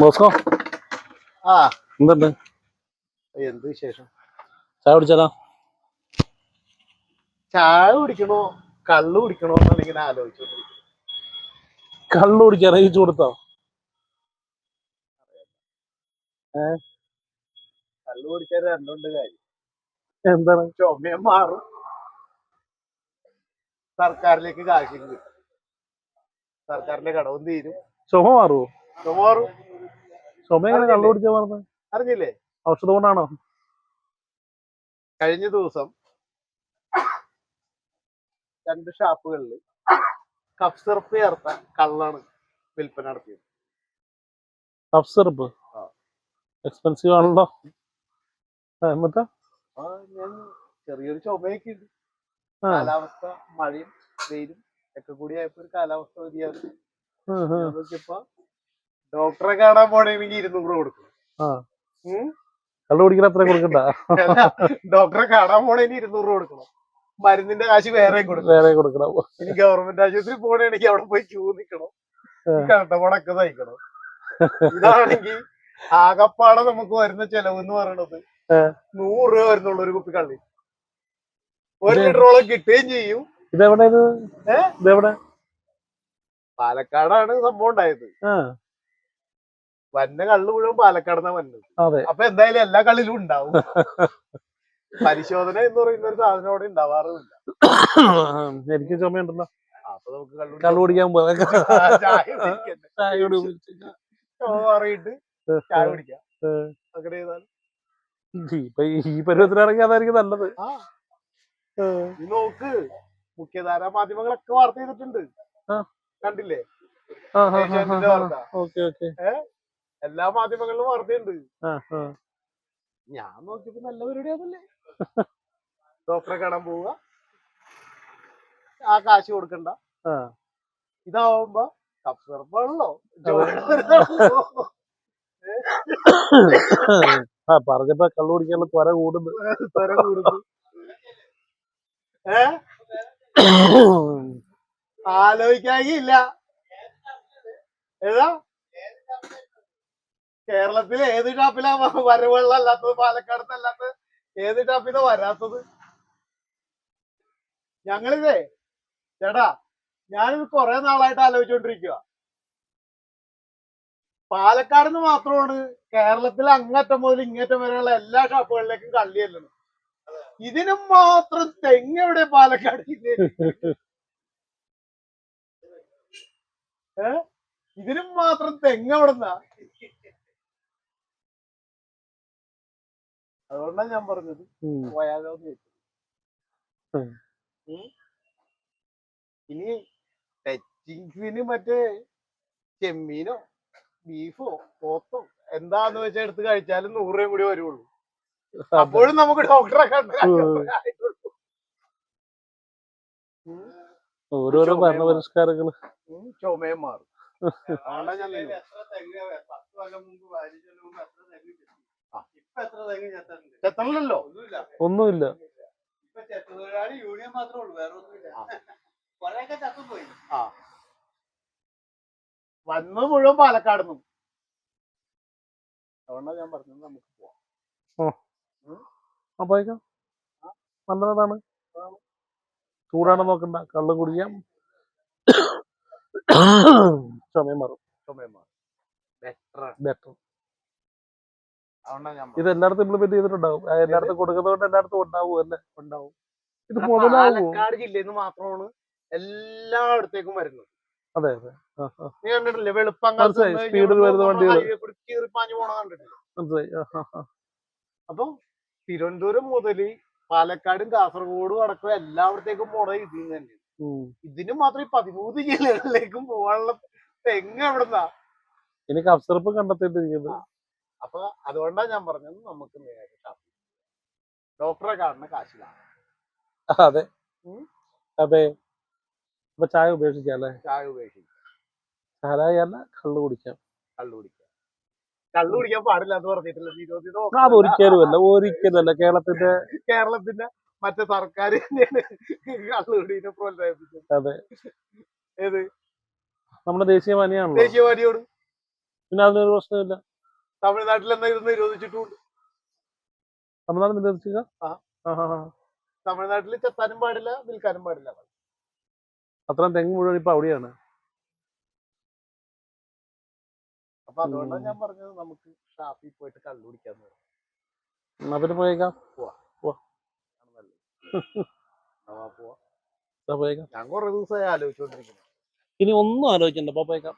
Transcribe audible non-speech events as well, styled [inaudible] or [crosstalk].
Moscow ആ. എന്തുണ്ട്? എന്ത് വിശേഷം? ചായ കുടിച്ചാലോ ചായ കുടിക്കണോ? കള്ളു കുടിക്കണോ എന്നാണ് ഇങ്ങനെ ആലോചിച്ചത് കള്ളു കുടിക്കാൻ അറിയിച്ചു കൊടുത്തോ? കള്ളു കുടിക്കാൻ രണ്ടുണ്ട് കാര്യം. എന്താണ്? ചുമയും മാറും. സർക്കാരിലേക്ക് കാശ് കിട്ടും. സർക്കാരിന്റെ കടവും തീരും. ചുമ മാറുമോ ചുമ മാറും. ചുമ കള്ളു മാറുന്നത് അറിഞ്ഞില്ലേ? ഔഷധം കൊണ്ടാണോ കഴിഞ്ഞ ദിവസം രണ്ട് ഷാപ്പുകളിൽ കഫ് സിറപ്പ് ചേർത്ത കള്ളാണ് വിൽപ്പന നടത്തിയത്. Cough syrup. എക്സ്പെൻസീവ് ആണല്ലോ. എന്നിട്ട്? ഞാൻ ചെറിയൊരു ചുമയൊക്കെ ഉണ്ട് കാലാവസ്ഥ മഴയും വെയിലും ഒക്കെ കൂടി ആയപ്പോ ഒരു കാലാവസ്ഥ വ്യതിയാനം. നോക്കിയപ്പോ ഡോക്ടറെ കാണാൻ പോണെങ്കിൽ ഇരുന്നൂറ് കൊടുക്കും. ആ. ഉം? കള്ളു കുടിക്കാൻ അത്രയും കൊടുക്കണ്ട. ഡോക്ടറെ കാണാൻ പോണെങ്കിൽ ഇരുന്നൂറ് കൊടുക്കണം. മരുന്നിന്റെ കാശ് വേറെ കൊടുക്കണം. വേറെ കൊടുക്കണം. ഇനി ഗവൺമെന്റ് ആശുപത്രി പോണെങ്കിൽ അവിടെ പോയി ക്യൂ നിക്കണം കട്ടപ്പടക്ക തയ്ക്കണം. ഇതാണെങ്കിൽ ആകപ്പാടെ നമുക്ക് വരുന്ന ചെലവ് എന്ന് പറയണത് നൂറ് രൂപ വരുന്നുള്ളൂ ഒരു കുപ്പി കള്ളി. ഒരു ലിറ്റർ ലിറ്ററോളം കിട്ടുകയും ചെയ്യും. ഇതെവിടെ? ഇതെവിടെ? പാലക്കാടാണ് സംഭവം ഉണ്ടായത്. വന്ന കള്ള് മുഴുവൻ പാലക്കാടുന്ന വന്നത്. അതെ. അപ്പൊ എന്തായാലും എല്ലാ കള്ളിലും ഉണ്ടാവും. പരിശോധന എന്ന് പറയുന്ന ഒരു സാധനം അവിടെ ഉണ്ടാവാറുമില്ല. [coughs] എനിക്ക് ചുമയുണ്ടല്ലോ അപ്പൊ നമുക്ക് കള്ളു കള്ളു കുടിക്കാൻ പോകാം ചായ കുടിക്കണ്ട. [laughs] ചായ കുടി മാറിയിട്ട് ചായ കുടിക്കാം. അങ്ങനെ ചെയ്താൽ ഇപ്പൊ ഈ പരുവത്തിലാണെങ്കിൽ അതായിരിക്കും നല്ലത്. ആ. നീ നോക്ക്. മുഖ്യധാരാ മാധ്യമങ്ങളൊക്കെ വാർത്ത ചെയ്തിട്ടുണ്ട്. ആ. കണ്ടില്ലേ? ഏഷ്യാനെറ്റിന്റെ വാർത്ത. Okay okay. എല്ലാ മാധ്യമങ്ങളിലും വാർത്തയുണ്ട്. ഞാൻ നോക്കിയപ്പോ നല്ല പരിപാടിയാണല്ലേ ഡോക്ടറെ കാണാൻ പോവുക. ആ കാശ് കൊടുക്കണ്ട. ഇതാവുമ്പോ കപ്പ് സിറപ്പാണല്ലോ [coughs] ആ. പറഞ്ഞപ്പോ കള്ളു കുടിക്കാനുള്ള ത്വര കൂടുന്നു. [laughs] ത്വര കൂടുന്നു. ഏ? [coughs] ആലോചിക്കാകില്ല ഏതാ? കേരളത്തിലെ ഏത് ടാപ്പിലാ വരവെള്ളം അല്ലാത്തത് പാലക്കാടത്ത് അല്ലാത്തത് ഏത് ടാപ്പിലാ വരാത്തത്? ഞങ്ങളിതേ ചേട്ടാ ഞാനിത് കുറെ നാളായിട്ട് ആലോചിച്ചോണ്ടിരിക്കുക പാലക്കാട് നിന്ന് മാത്രമാണ് കേരളത്തിലെ അങ്ങറ്റം മുതൽ ഇങ്ങറ്റം വരെയുള്ള എല്ലാ ഷാപ്പുകളിലേക്കും കള്ളി ചെല്ലുന്നത്. ഇതിനും മാത്രം തെങ്ങ് എവിടെ പാലക്കാട് ഇതിനും മാത്രം തെങ്ങ് എവിടുന്നാ? അതുകൊണ്ടാണ് ഞാൻ പറഞ്ഞത്. വയാലോ പോയാലോ. ഇനി ടച്ചിങ്സിന് മറ്റേ ചെമ്മീനോ ബീഫോ പോത്തോ എന്താന്ന് വെച്ചാൽ എടുത്ത് കഴിച്ചാലും നൂറ് രൂപയും കൂടി വരുള്ളൂ. അപ്പോഴും നമുക്ക് ഡോക്ടറെ കണ്ട്. ഓരോരോ ഭരണ പരിഷ്കാരങ്ങൾ ചുമയും മാറും. [laughs] ഞാൻ നിന്നത്. ചെത്തണല്ലോ ഒന്നുമില്ല. യൂണിയൻ മാത്രമേ ഉള്ളൂ വേറെ ഒന്നുമില്ല. ആ. കൊറേയൊക്കെ ചത്തുപോയി ആ. വന്നത് മുഴുവൻ പാലക്കാട് നിന്നും. അതുകൊണ്ടാ ഞാൻ പറഞ്ഞത് നമുക്ക് പോവാം. അപ്പൊ നല്ലതാണ് ചൂടാണ് നോക്കണ്ട. കള്ളും കുടിക്കാം. ചുമയും മാറും. ചുമയും മാറും. ബെറ്റർ ബെറ്റർ ഇത് എല്ലായിടത്തും ഇംപ്ലിമെന്റ് ചെയ്തിട്ടുണ്ടാവും. എല്ലായിടത്തും കൊടുക്കുന്നതുകൊണ്ട് എല്ലായിടത്തും ഉണ്ടാവും അല്ലേ? ഉണ്ടാവും. ഇത് പാലക്കാട് ജില്ലയിൽ നിന്ന് മാത്രമാണ് എല്ലായിടത്തേക്കും വരുന്നത്. അതെ അതെ. നീ കണ്ടിട്ടില്ലേ? മനസ്സിലായി, സ്പീഡിൽ വരുന്ന. ചീറിപ്പാഞ്ഞു പോണ കണ്ടിട്ടില്ല? മനസ്സിലായി. അപ്പൊ തിരുവനന്തപുരം മുതൽ പാലക്കാടും കാസർഗോഡും അടക്കം എല്ലായിടത്തേക്കും പോണത് ഇതിൽ നിന്ന് തന്നെ. ഉം. ഇതിന് മാത്രം ഈ പതിമൂന്ന് ജില്ലകളിലേക്കും പോകാനുള്ള തെങ്ങ് എവിടുന്നാ? ഇനി അബ്സർപ്പ് കണ്ടെത്തിയിട്ടിരിക്കുന്നത് അപ്പൊ അതുകൊണ്ടാണ് ഞാൻ പറഞ്ഞത് നമുക്ക് നേരെ ഷാപ്പിൽ ഡോക്ടറെ കാണുന്ന കാശിലാണ് അതെ. അതെ. അപ്പൊ ചായ ഉപേക്ഷിക്കാം അല്ലേ? ചായ ഉപേക്ഷിക്കാം. ചായ അല്ല കള്ളു കുടിക്കാം. കള്ളു കുടിക്കാം. കള്ളു കുടിക്കാൻ പാടില്ല എന്ന് പറഞ്ഞിട്ടില്ല. നിരോധിത അത് വസ്തുവല്ല. ഒരിക്കലും അല്ല. ഒരിക്കലും കേരളത്തിന്റെ [laughs] കേരളത്തിന്റെ മറ്റേ സർക്കാർ തന്നെയാണ് കള്ളുകുടീനെ പ്രോത്സാഹിപ്പിച്ചത്. അതെ. ഏത്? നമ്മുടെ ദേശീയ പനിയാണല്ലോ ദേശീയവാദിയോട് പിന്നെ അതിനൊരു പ്രശ്നമില്ല. തമിഴ്നാട്ടിൽ എന്താ ഇത് നിരോധിച്ചിട്ടുണ്ട്? തമിഴ്നാട് നിരോധിച്ചില്ല. തമിഴ്നാട്ടിൽ ചെത്താനും പാടില്ല വിൽക്കാനും പാടില്ല. അത്രയും തെങ്ങ് മുഴുവൻ ഇപ്പൊ അവിടെയാണ്. അപ്പൊ അതുകൊണ്ടാണ് ഞാൻ പറഞ്ഞത് നമുക്ക് ഷാപ്പിൽ പോയിട്ട് കള്ളു കുടിക്കാന്ന്. എന്നാ പിന്നെ പോയേക്കാം. പോവാ. പോവാ. എന്നാ പോവാം. പോയേക്കാം. ഞാൻ കുറെ ദിവസമായി ആലോചിച്ചോണ്ടിരിക്കുന്നു. ഇനി ഒന്നും ആലോചിക്കണ്ട. പോയേക്കാം.